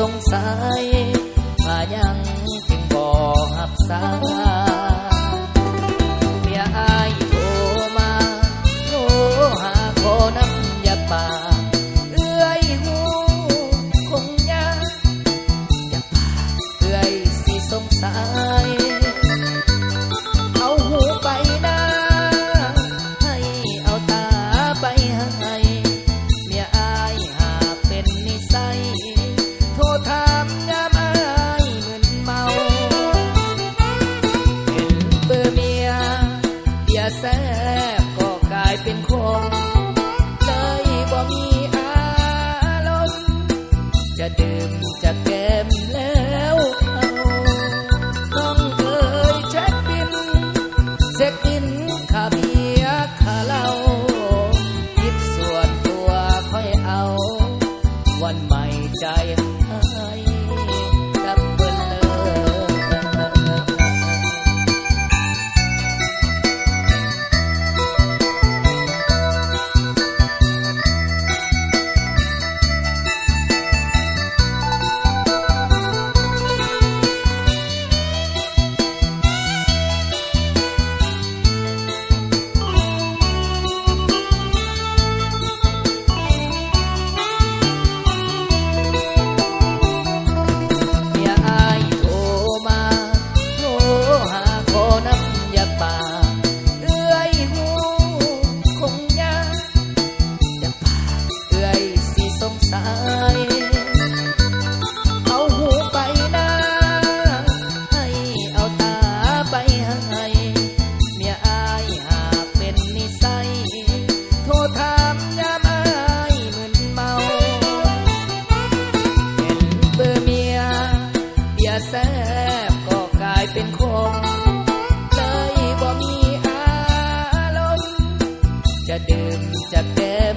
สงสัยว่ายังจึงบอกหับสาเมียอายโทรมาโทรหาขอน้ำยาป่าเอื้อยหูคงยาอยาป่าเอื้อยสิสงสัย จะดื่มจะเต้